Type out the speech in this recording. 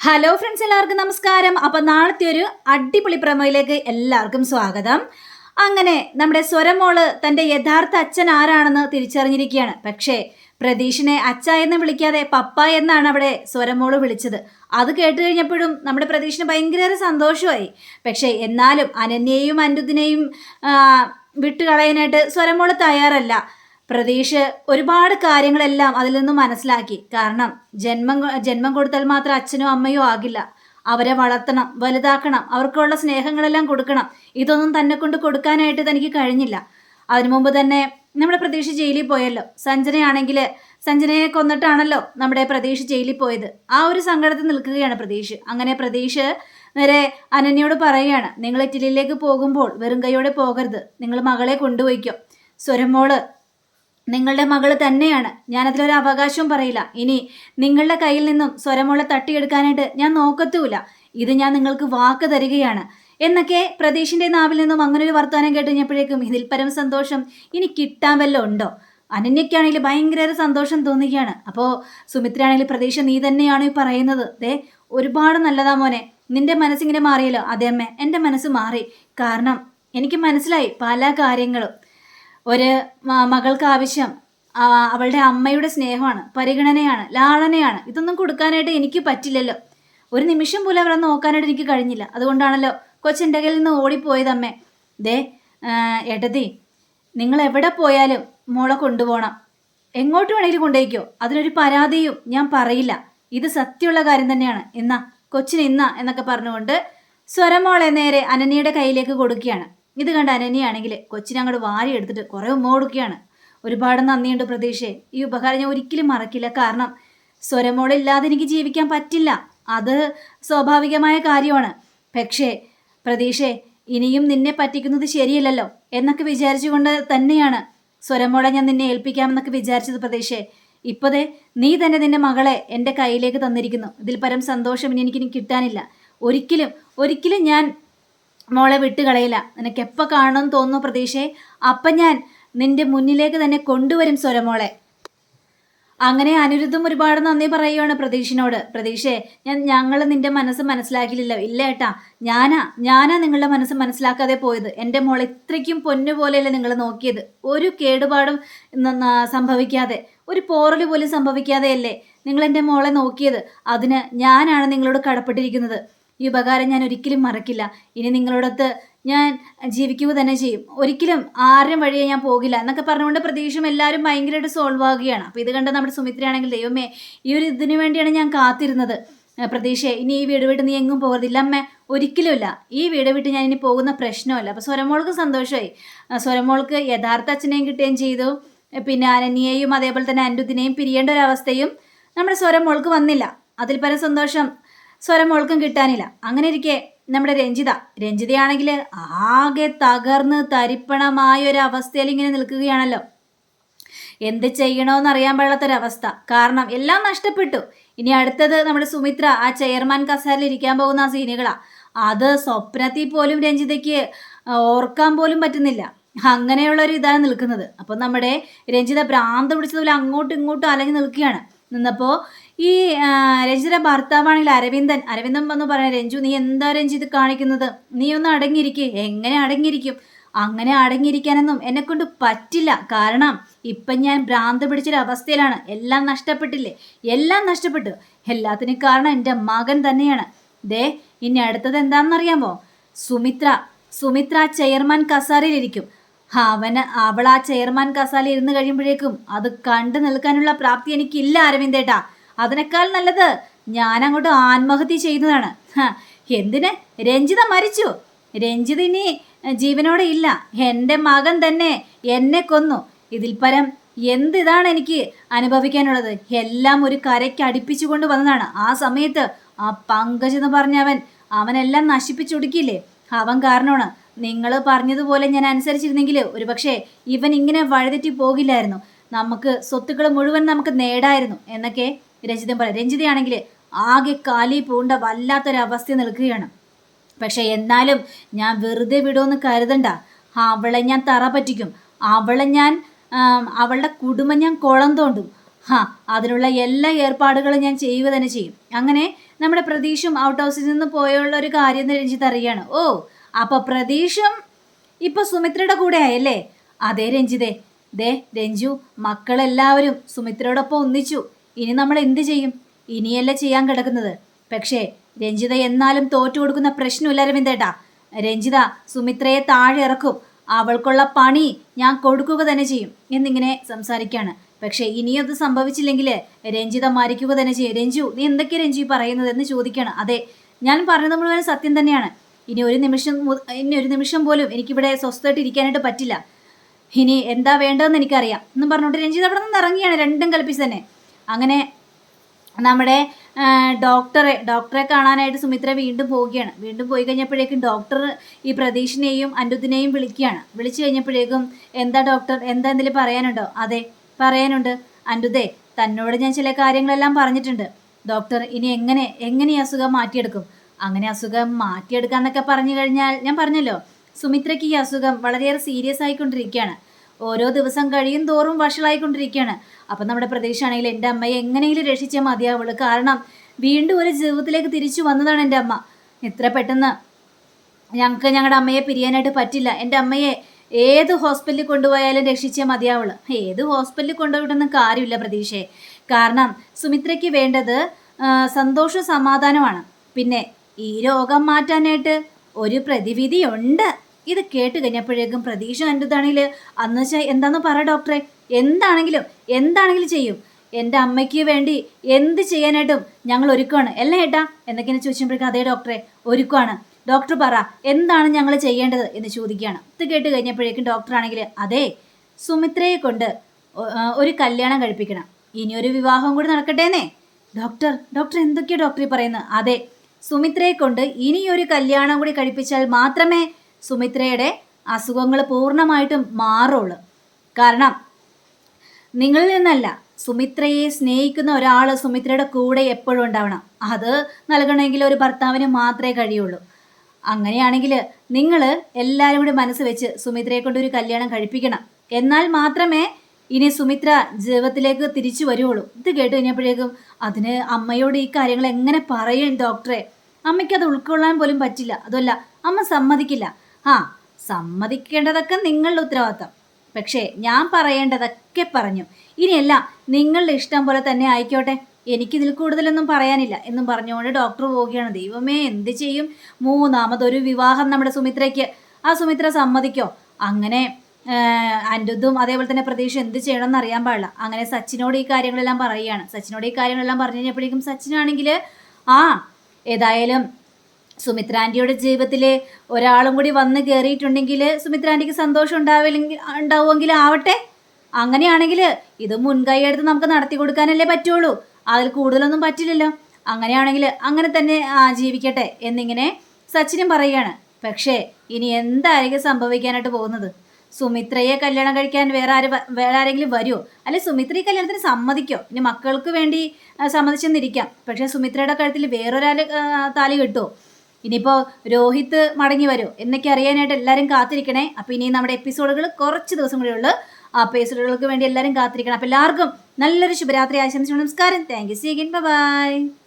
Hello friends എല്ലാവർക്കും നമസ്കാരം. അപ്പൊ നാളത്തെ ഒരു അടിപൊളി പ്രമോയിലേക്ക് എല്ലാവർക്കും സ്വാഗതം. അങ്ങനെ നമ്മുടെ സ്വരമോൾ തന്റെ യഥാർത്ഥ അച്ഛൻ ആരാണെന്ന് തിരിച്ചറിഞ്ഞിരിക്കുകയാണ്. പക്ഷേ പ്രതീഷിനെ അച്ഛ എന്ന് വിളിക്കാതെ പപ്പ എന്നാണ് അവിടെ സ്വരമോൾ വിളിച്ചത്. അത് കേട്ട് കഴിഞ്ഞപ്പോഴും നമ്മുടെ പ്രതീഷിന് ഭയങ്കര സന്തോഷമായി. പക്ഷേ എന്നാലും അനന്യയും അനിരുദ്ധിനെയും വിട്ടുകളയാനായിട്ട് സ്വരമോൾ തയ്യാറല്ല. പ്രതീഷ് ഒരുപാട് കാര്യങ്ങളെല്ലാം അതിൽ നിന്ന് മനസ്സിലാക്കി. കാരണം ജന്മം ജന്മം കൊടുത്താൽ മാത്രം അച്ഛനോ അമ്മയോ ആകില്ല. അവരെ വളർത്തണം വലുതാക്കണം അവർക്കുള്ള സ്നേഹങ്ങളെല്ലാം കൊടുക്കണം. ഇതൊന്നും തന്നെ കൊണ്ട് കൊടുക്കാനായിട്ട് തനിക്ക് കഴിഞ്ഞില്ല. അതിനു മുമ്പ് തന്നെ നമ്മുടെ പ്രതീക്ഷ ജയിലിൽ പോയല്ലോ. സഞ്ജനയാണെങ്കിൽ സഞ്ജനയെ കൊന്നിട്ടാണല്ലോ നമ്മുടെ പ്രതീക്ഷ ജയിലിൽ പോയത്. ആ ഒരു സങ്കടത്തിൽ നിൽക്കുകയാണ് പ്രതീക്ഷ. അങ്ങനെ പ്രതീക്ഷ നേരെ അനന്യയോട് പറയുകയാണ് നിങ്ങൾ ഇറ്റലിയിലേക്ക് പോകുമ്പോൾ വെറും കൈയോടെ പോകരുത്. നിങ്ങൾ മകളെ കൊണ്ടുപോയിക്കോ. സ്വരമോൾ നിങ്ങളുടെ മകൾ തന്നെയാണ്. ഞാനതിലൊരു അവകാശവും പറയില്ല. ഇനി നിങ്ങളുടെ കയ്യിൽ നിന്നും സ്വരമുള്ള തട്ടിയെടുക്കാനായിട്ട് ഞാൻ നോക്കത്തുമില്ല. ഇത് ഞാൻ നിങ്ങൾക്ക് വാക്ക് തരികയാണ്. എന്നൊക്കെ പ്രതീഷിന്റെ നാവിൽ നിന്നും അങ്ങനെ ഒരു വർത്തമാനം കേട്ട് ഇതിൽ പരം സന്തോഷം ഇനി കിട്ടാൻ വല്ല ഉണ്ടോ? അനന്യക്കാണെങ്കിൽ ഭയങ്കര സന്തോഷം തോന്നുകയാണ്. അപ്പോൾ സുമിത്രയാണെങ്കിൽ പ്രതീക്ഷ നീ തന്നെയാണ് ഈ പറയുന്നത്? ദേ ഒരുപാട് നല്ലതാ മോനെ. നിന്റെ മനസ്സിങ്ങനെ മാറിയല്ലോ. അതേ അമ്മേ എന്റെ മനസ്സ് മാറി. കാരണം എനിക്ക് മനസ്സിലായി പല കാര്യങ്ങളും. ഒരു മകൾക്ക് ആവശ്യം അവളുടെ അമ്മയുടെ സ്നേഹമാണ് പരിഗണനയാണ് ലാളനയാണ്. ഇതൊന്നും കൊടുക്കാനായിട്ട് എനിക്ക് പറ്റില്ലല്ലോ. ഒരു നിമിഷം പോലും അവളെ നോക്കാനായിട്ട് എനിക്ക് കഴിഞ്ഞില്ല. അതുകൊണ്ടാണല്ലോ കൊച്ചിന്റെ കയ്യിൽ നിന്ന് ഓടിപ്പോയത് അമ്മേ ദേ ഏട്ടതി നിങ്ങൾ എവിടെ പോയാലും മോളെ കൊണ്ടുപോകണം. എങ്ങോട്ട് വേണമെങ്കിലും കൊണ്ടുപോയിക്കോ. അതിനൊരു പരാതിയും ഞാൻ പറയില്ല. ഇത് സത്യമുള്ള കാര്യം തന്നെയാണ്. എന്നാ കൊച്ചിന് ഇന്ന എന്നൊക്കെ പറഞ്ഞുകൊണ്ട് സ്വരമോളെ നേരെ അനന്യയുടെ കയ്യിലേക്ക് കൊടുക്കുകയാണ്. ഇത് കണ്ട അനനിയാണെങ്കിൽ കൊച്ചിനെ അങ്ങോട്ട് വാരി എടുത്തിട്ട് കുറേ ഉമ്മ കൊടുക്കുകയാണ് ഒരുപാട് നന്ദിയുണ്ട് പ്രതീക്ഷയെ ഈ ഉപകാരം ഞാൻ ഒരിക്കലും മറക്കില്ല. കാരണം സ്വരമോളില്ലാതെ എനിക്ക് ജീവിക്കാൻ പറ്റില്ല. അത് സ്വാഭാവികമായ കാര്യമാണ്. പക്ഷേ പ്രതീക്ഷേ ഇനിയും നിന്നെ പറ്റിക്കുന്നത് ശരിയല്ലല്ലോ എന്നൊക്കെ വിചാരിച്ചുകൊണ്ട് തന്നെയാണ് സ്വരമോളെ ഞാൻ നിന്നെ ഏൽപ്പിക്കാമെന്നൊക്കെ വിചാരിച്ചത് പ്രതീക്ഷേ. ഇപ്പതേ നീ തന്നെ നിന്റെ മകളെ എന്റെ കയ്യിലേക്ക് തന്നിരിക്കുന്നു. ഇതിൽ പരം സന്തോഷം ഇനി എനിക്കിനി കിട്ടാനില്ല. ഒരിക്കലും ഒരിക്കലും ഞാൻ മോളെ വിട്ടുകളയില്ല നിനക്ക് എപ്പോൾ കാണുമെന്ന് തോന്നുന്നു പ്രതീക്ഷയെ അപ്പം ഞാൻ നിന്റെ മുന്നിലേക്ക് തന്നെ കൊണ്ടുവരും സ്വരമോളെ അങ്ങനെ അനിരുദ്ധം ഒരുപാട് നന്ദി പറയുകയാണ് പ്രതീക്ഷിനോട്. പ്രതീക്ഷയെ ഞാൻ ഞങ്ങൾ നിന്റെ മനസ്സ് മനസ്സിലാക്കിയില്ലല്ലോ ഇല്ല ഏട്ടാ ഞാനാ ഞാനാ നിങ്ങളുടെ മനസ്സ് മനസ്സിലാക്കാതെ പോയത്. എന്റെ മോൾ ഇത്രയ്ക്കും പൊന്നുപോലെയല്ലേ നിങ്ങൾ നോക്കിയത്. ഒരു കേടുപാടും സംഭവിക്കാതെ ഒരു പോറൽ പോലും സംഭവിക്കാതെയല്ലേ നിങ്ങൾ എന്റെ മോളെ നോക്കിയത്. അതിന് ഞാനാണ് നിങ്ങളോട് കടപ്പെട്ടിരിക്കുന്നത്. ഈ ഉപകാരം ഞാൻ ഒരിക്കലും മറക്കില്ല. ഇനി നിങ്ങളോടൊത്ത് ഞാൻ ജീവിക്കുക തന്നെ ചെയ്യും. ഒരിക്കലും ആരും വഴിയെ ഞാൻ പോകില്ല എന്നൊക്കെ പറഞ്ഞുകൊണ്ട് പ്രതീക്ഷയും എല്ലാവരും ഭയങ്കരമായിട്ട് സോൾവ് ആവുകയാണ്. അപ്പോൾ ഇത് കണ്ട നമ്മുടെ സുമിത്രയാണെങ്കിൽ ദൈവമേ ഈ ഒരു ഇതിനു വേണ്ടിയാണ് ഞാൻ കാത്തിരുന്നത്. പ്രതീക്ഷയെ. ഇനി ഈ വീട് വിട്ട് നീ എങ്ങും പോകരുതില്ല അമ്മ. ഒരിക്കലുമില്ല. ഈ വീട് വിട്ട് ഞാൻ ഇനി പോകുന്ന പ്രശ്നമല്ല അപ്പോൾ സ്വരമോൾക്ക് സന്തോഷമായി. സ്വരമോൾക്ക് യഥാർത്ഥ അച്ഛനെയും കിട്ടുകയും ചെയ്തു. പിന്നെ അനന്യയെയും അതേപോലെ തന്നെ അൻഡുദിനെയും പിരിയേണ്ട ഒരു അവസ്ഥയും നമ്മുടെ സ്വരമോൾക്ക് വന്നില്ല. അതിൽ പല സന്തോഷം സ്വരം മോൾക്കും കിട്ടാനില്ല. അങ്ങനെ ഇരിക്കെ നമ്മുടെ രഞ്ജിത രഞ്ജിതയാണെങ്കിൽ ആകെ തകർന്ന് തരിപ്പണമായ ഒരു അവസ്ഥയിൽ ഇങ്ങനെ നിൽക്കുകയാണല്ലോ. എന്ത് ചെയ്യണോന്ന് അറിയാൻ പാടാത്തൊരവസ്ഥ കാരണം എല്ലാം നഷ്ടപ്പെട്ടു. ഇനി അടുത്തത് നമ്മുടെ സുമിത്ര ആ ചെയർമാൻ കസാരിൽ ഇരിക്കാൻ പോകുന്ന ആ സീനുകളാ. അത് സ്വപ്നത്തിൽ പോലും രഞ്ജിതയ്ക്ക് ഓർക്കാൻ പോലും പറ്റുന്നില്ല. അങ്ങനെയുള്ള ഒരു ഇതാണ് നിൽക്കുന്നത്. അപ്പം നമ്മുടെ രഞ്ജിത ഭ്രാന്ത് പിടിച്ചതുപോലെ അങ്ങോട്ടും ഇങ്ങോട്ടും അലഞ്ഞു നിൽക്കുകയാണ്. നിന്നപ്പോൾ ഈ രഞ്ജിത ഭർത്താവാണെങ്കിൽ അരവിന്ദൻ. അരവിന്ദൻ വന്ന് പറയാം രഞ്ജു നീ എന്താ രഞ്ജിത് കാണിക്കുന്നത്? നീ ഒന്ന് അടങ്ങിയിരിക്കേ. എങ്ങനെ അടങ്ങിയിരിക്കും? അങ്ങനെ അടങ്ങിയിരിക്കാനൊന്നും എന്നെ കൊണ്ട് പറ്റില്ല. കാരണം ഇപ്പം ഞാൻ ഭ്രാന്ത് പിടിച്ചൊരു അവസ്ഥയിലാണ് എല്ലാം നഷ്ടപ്പെട്ടില്ലേ? എല്ലാം നഷ്ടപ്പെട്ടു. എല്ലാത്തിനും കാരണം എന്റെ മകൻ തന്നെയാണ്. ദേ ഇനി അടുത്തത് എന്താണെന്നറിയാമോ? സുമിത്ര. സുമിത്ര ചെയർമാൻ കസാരയിലിരിക്കും. അവന് അവൾ ആ ചെയർമാൻ കസാല ഇരുന്ന് കഴിയുമ്പോഴേക്കും അത് കണ്ടു നിൽക്കാനുള്ള പ്രാപ്തി എനിക്കില്ല അരവിന്ദേട്ടാ. അതിനേക്കാൾ നല്ലത് ഞാൻ അങ്ങോട്ട് ആത്മഹത്യ ചെയ്യുന്നതാണ് എന്തിന്? രഞ്ജിത മരിച്ചു. രഞ്ജിത ഇനി ജീവനോടെ ഇല്ല. എന്റെ മകൻ തന്നെ എന്നെ കൊന്നു. ഇതിൽ പരം എന്തിതാണ് എനിക്ക് അനുഭവിക്കാനുള്ളത്? എല്ലാം ഒരു കരയ്ക്ക് അടുപ്പിച്ചു കൊണ്ട് വന്നതാണ്. ആ സമയത്ത് ആ പങ്കജ് എന്ന് പറഞ്ഞവൻ അവനെല്ലാം നശിപ്പിച്ചൊടുക്കിയില്ലേ? അവൻ കാരണമാണ്. നിങ്ങൾ പറഞ്ഞതുപോലെ ഞാൻ അനുസരിച്ചിരുന്നെങ്കിൽ ഒരുപക്ഷെ ഇവൻ ഇങ്ങനെ വഴുതെറ്റി പോകില്ലായിരുന്നു. നമുക്ക് സ്വത്തുക്കൾ മുഴുവൻ നമുക്ക് നേടായിരുന്നു. എന്നൊക്കെ രഞ്ജിതൻ പറയും രഞ്ജിതയാണെങ്കിൽ ആകെ കാലി പൂണ്ട വല്ലാത്തൊരവസ്ഥ നിൽക്കുകയാണ്. പക്ഷെ എന്നാലും ഞാൻ വെറുതെ വിടുമെന്ന് കരുതണ്ട. അവളെ ഞാൻ തറ പറ്റിക്കും. അവളെ ഞാൻ അവളുടെ കുടുംബം ഞാൻ കുളം തോണ്ടും. ഹാ അതിനുള്ള എല്ലാ ഏർപ്പാടുകളും ഞാൻ ചെയ്യുക തന്നെ ചെയ്യും. അങ്ങനെ നമ്മുടെ പ്രതീഷും ഔട്ട് ഹൗസിൽ നിന്ന് പോയുള്ള ഒരു കാര്യം രഞ്ജിത്ത് അറിയാണ് ഓ അപ്പൊ പ്രതീഷും ഇപ്പൊ സുമിത്രയുടെ കൂടെ ആയല്ലേ? അതെ രഞ്ജിതേ ദേ രഞ്ജു മക്കളെല്ലാവരും സുമിത്രയോടൊപ്പം ഒന്നിച്ചു. ഇനി നമ്മൾ എന്ത് ചെയ്യും? ഇനിയല്ല ചെയ്യാൻ കിടക്കുന്നത്. പക്ഷേ രഞ്ജിത എന്നാലും തോറ്റു കൊടുക്കുന്ന പ്രശ്നമില്ല രവീന്ദ്രേട്ടാ. രഞ്ജിത സുമിത്രയെ താഴെ ഇറക്കും. അവൾക്കുള്ള പണി ഞാൻ കൊടുക്കുക തന്നെ ചെയ്യും എന്നിങ്ങനെ സംസാരിക്കുകയാണ് പക്ഷേ ഇനിയത് സംഭവിച്ചില്ലെങ്കിൽ രഞ്ജിത മരിക്കുക തന്നെ ചെയ്യും. രഞ്ജു നീ എന്തൊക്കെ രഞ്ജു ഈ പറയുന്നത് എന്ന് ചോദിക്കുകയാണ് അതെ ഞാൻ പറഞ്ഞത് മുഴുവൻ സത്യം തന്നെയാണ്. ഇനി ഒരു നിമിഷം ഇനി ഒരു നിമിഷം പോലും എനിക്കിവിടെ സ്വസ്ഥമായിട്ട് ഇരിക്കാനായിട്ട് പറ്റില്ല. ഇനി എന്താ വേണ്ടതെന്ന് എനിക്കറിയാം. എന്നും പറഞ്ഞുകൊണ്ട് രഞ്ജിത് അവിടെ നിന്ന് ഇറങ്ങിയാണ്. രണ്ടും കൽപ്പിച്ച് തന്നെ. അങ്ങനെ നമ്മുടെ ഡോക്ടറെ ഡോക്ടറെ കാണാനായിട്ട് സുമിത്ര വീണ്ടും പോവുകയാണ്. വീണ്ടും പോയി കഴിഞ്ഞപ്പോഴേക്കും ഡോക്ടർ ഈ പ്രതീഷിനെയും അനുദിനെയും വിളിക്കുകയാണ്. വിളിച്ചു കഴിഞ്ഞപ്പോഴേക്കും എന്താ ഡോക്ടർ എന്താ എന്തെങ്കിലും പറയാനുണ്ടോ? അതെ പറയാനുണ്ട്. അനുദേ തന്നോട് ഞാൻ ചില കാര്യങ്ങളെല്ലാം പറഞ്ഞിട്ടുണ്ട്. ഡോക്ടർ ഇനി എങ്ങനെ എങ്ങനെ ഈ അസുഖം മാറ്റിയെടുക്കും? അങ്ങനെ അസുഖം മാറ്റിയെടുക്കാന്നൊക്കെ പറഞ്ഞു കഴിഞ്ഞാൽ ഞാൻ പറഞ്ഞല്ലോ സുമിത്രയ്ക്ക് ഈ അസുഖം വളരെയേറെ സീരിയസ് ആയിക്കൊണ്ടിരിക്കുകയാണ്. ഓരോ ദിവസം കഴിയും തോറും വഷളായിക്കൊണ്ടിരിക്കുകയാണ്. അപ്പം നമ്മുടെ പ്രതീക്ഷയാണെങ്കിൽ എന്റെ അമ്മയെ എങ്ങനെയെങ്കിലും രക്ഷിച്ചേ മതിയാവുള്ളൂ കാരണം വീണ്ടും ഒരു ജീവിതത്തിലേക്ക് തിരിച്ചു വന്നതാണ് എന്റെ അമ്മ. എത്ര പെട്ടെന്ന് ഞങ്ങൾക്ക് ഞങ്ങളുടെ അമ്മയെ പിരിയാനായിട്ട് പറ്റില്ല. എന്റെ അമ്മയെ ഏത് ഹോസ്പിറ്റലിൽ കൊണ്ടുപോയാലും രക്ഷിച്ചേ മതിയാവുള്ളൂ ഏത് ഹോസ്പിറ്റലിൽ കൊണ്ടുപോയിട്ടൊന്നും കാര്യമില്ല പ്രതീക്ഷയെ. കാരണം സുമിത്രയ്ക്ക് വേണ്ടത് സന്തോഷ സമാധാനമാണ് പിന്നെ ഈ രോഗം മാറ്റാനായിട്ട് ഒരു പ്രതിവിധിയുണ്ട്. ഇത് കേട്ട് കഴിഞ്ഞപ്പോഴേക്കും പ്രതീക്ഷ കണ്ടതാണെങ്കിൽ അന്ന് വെച്ചാൽ എന്താന്ന് പറ ഡോക്ടറെ എന്താണെങ്കിലും എന്താണെങ്കിലും ചെയ്യും. എന്റെ അമ്മയ്ക്ക് വേണ്ടി എന്ത് ചെയ്യാനായിട്ടും ഞങ്ങൾ ഒരുക്കുവാണ്. അല്ലേ ഏട്ടാ? എന്നൊക്കെ ചോദിച്ചപ്പോഴേക്കും അതേ ഡോക്ടറെ ഒരുക്കുവാണ്. ഡോക്ടർ പറ എന്താണ് ഞങ്ങൾ ചെയ്യേണ്ടത്? എന്ന് ചോദിക്കുകയാണ്. ഇത് കേട്ട് കഴിഞ്ഞപ്പോഴേക്കും ഡോക്ടറാണെങ്കിൽ അതെ സുമിത്രയെ കൊണ്ട് ഒരു കല്യാണം കഴിപ്പിക്കണം. ഇനി ഒരു വിവാഹം കൂടി നടക്കട്ടേന്നേ. ഡോക്ടർ ഡോക്ടർ എന്തൊക്കെയാണ് ഡോക്ടർ ഈ പറയുന്നത്? അതെ സുമിത്രയെ കൊണ്ട് ഇനിയൊരു കല്യാണം കൂടി കഴിപ്പിച്ചാൽ മാത്രമേ സുമിത്രയുടെ അസുഖങ്ങൾ പൂർണമായിട്ടും മാറുള്ളൂ കാരണം നിങ്ങളിൽ നിന്നല്ല സുമിത്രയെ സ്നേഹിക്കുന്ന ഒരാൾ സുമിത്രയുടെ കൂടെ എപ്പോഴും ഉണ്ടാവണം. അത് നൽകണമെങ്കിൽ ഒരു ഭർത്താവിന് മാത്രമേ കഴിയുള്ളൂ. അങ്ങനെയാണെങ്കിൽ നിങ്ങൾ എല്ലാവരും കൂടി മനസ്സ് വെച്ച് സുമിത്രയെ കൊണ്ട് ഒരു കല്യാണം കഴിപ്പിക്കണം. എന്നാൽ മാത്രമേ ഇനി സുമിത്ര ജീവിതത്തിലേക്ക് തിരിച്ചു വരുവുള്ളൂ. ഇത് കേട്ട് കഴിഞ്ഞപ്പോഴേക്കും അതിന് അമ്മയോട് ഈ കാര്യങ്ങൾ എങ്ങനെ പറയും ഡോക്ടറെ? അമ്മയ്ക്ക് അത് ഉൾക്കൊള്ളാൻ പോലും പറ്റില്ല. അതല്ല അമ്മ സമ്മതിക്കില്ല. ആ സമ്മതിക്കേണ്ടതൊക്കെ നിങ്ങളുടെ ഉത്തരവാദിത്തം. പക്ഷേ ഞാൻ പറയേണ്ടതൊക്കെ പറഞ്ഞു. ഇനിയെല്ലാം നിങ്ങളുടെ ഇഷ്ടം പോലെ തന്നെ ആയിക്കോട്ടെ. എനിക്കിതിൽ കൂടുതലൊന്നും പറയാനില്ല എന്നും പറഞ്ഞുകൊണ്ട് ഡോക്ടർ പോവുകയാണ്. ദൈവമേ എന്ത് ചെയ്യും? മൂന്നാമതൊരു വിവാഹം നമ്മുടെ സുമിത്രയ്ക്ക്. ആ സുമിത്ര സമ്മതിക്കോ? അങ്ങനെ അനിരുദ്ധും അതേപോലെ തന്നെ പ്രതീക്ഷ എന്ത് ചെയ്യണമെന്ന് അറിയാൻ പാടില്ല. അങ്ങനെ സച്ചിനോട് ഈ കാര്യങ്ങളെല്ലാം പറയുകയാണ്. സച്ചിനോട് ഈ കാര്യങ്ങളെല്ലാം പറഞ്ഞു കഴിഞ്ഞപ്പോഴേക്കും സച്ചിനാണെങ്കിൽ ആ ഏതായാലും സുമിത്ര ആന്റിയുടെ ജീവിതത്തിൽ ഒരാളും കൂടി വന്ന് കയറിയിട്ടുണ്ടെങ്കിൽ സുമിത്രാന്റിക്ക് സന്തോഷം ഉണ്ടാവില്ലെങ്കിൽ ഉണ്ടാവുമെങ്കിൽ ആവട്ടെ. അങ്ങനെയാണെങ്കിൽ ഇത് മുൻകൈ എടുത്ത് നമുക്ക് നടത്തി കൊടുക്കാനല്ലേ പറ്റുള്ളൂ. അതിൽ കൂടുതലൊന്നും പറ്റില്ലല്ലോ. അങ്ങനെയാണെങ്കിൽ അങ്ങനെ തന്നെ ജീവിക്കട്ടെ എന്നിങ്ങനെ സച്ചിനും പറയുകയാണ്. പക്ഷേ ഇനി എന്തായിരിക്കും സംഭവിക്കാനായിട്ട് പോകുന്നത്? സുമിത്രയെ കല്യാണം കഴിക്കാൻ വേറെ ആര് വേറെ ആരെങ്കിലും വരുമോ അല്ലെ സുമിത്ര ഈ കല്യാണത്തിന് സമ്മതിക്കോ? ഇനി മക്കൾക്ക് വേണ്ടി സമ്മതിച്ചെന്നിരിക്കാം. പക്ഷേ സുമിത്രയുടെ കഴുത്തിൽ വേറൊരാൾ താലി കിട്ടുമോ ഇനിയിപ്പോൾ രോഹിത് മടങ്ങി വരും. എന്നൊക്കെ അറിയാനായിട്ട് എല്ലാവരും കാത്തിരിക്കണേ. അപ്പോൾ ഇനി നമ്മുടെ എപ്പിസോഡുകൾ കുറച്ച് ദിവസം കൂടി ഉള്ളു. ആ എപ്പിസോഡുകൾക്ക് വേണ്ടി എല്ലാവരും കാത്തിരിക്കണം. അപ്പോൾ എല്ലാവർക്കും നല്ലൊരു ശുഭരാത്രി ആശംസിച്ചു നമസ്കാരം. Thank you see again bye